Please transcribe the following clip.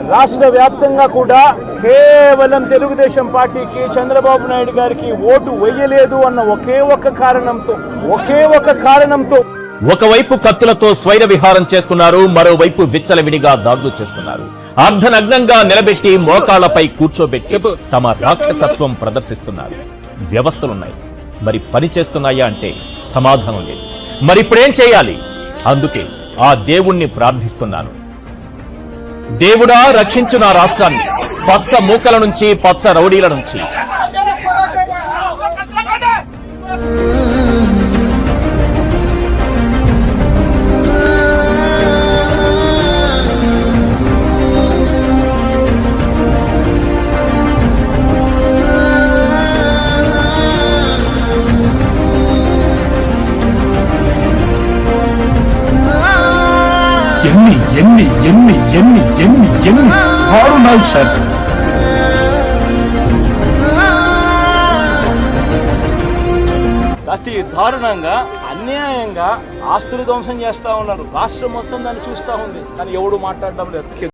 రాష్ట్ర వ్యాప్తంగా కూడా కేవలం తెలుగుదేశం పార్టీకి చంద్రబాబు నాయుడు గారికి ఓటు వేయలేదు అన్న ఒకే ఒక్క కారణంతో ఒకే ఒక్క కారణంతో. ఒకవైపు కత్తులతో స్వైర విహారం చేస్తున్నారు మరోవైపు విచ్చలవిడిగా దాడులు చేస్తున్నారు. అర్ధనగ్నంగా నిలబెట్టి మోకాళ్ళపై కూర్చోబెట్టి తమ రాక్షసత్వం ప్రదర్శిస్తున్నారు. వ్యవస్థలున్నాయి. మరి పని చేస్తున్నాయా అంటే సమాధానం లేదు. మరి ఇప్పుడేం చేయాలి? అందుకే ఆ దేవుణ్ణి ప్రార్థిస్తున్నాను. దేవుడా రక్షించు నా రాష్ట్రాన్ని. పచ్చ మూకల నుంచి పచ్చ రౌడీల నుంచి. ఎన్ని ఎన్ని ఎన్ని ఎన్ని ఎన్ని ఎన్ని? దారుణాలు సార్. అతి దారుణంగా అన్యాయంగా ఆస్తులు ధ్వంసం చేస్తా ఉన్నారు. రాష్ట్రం మొత్తం దాన్ని చూస్తా ఉంది. కానీ ఎవడు మాట్లాడడం లేదు.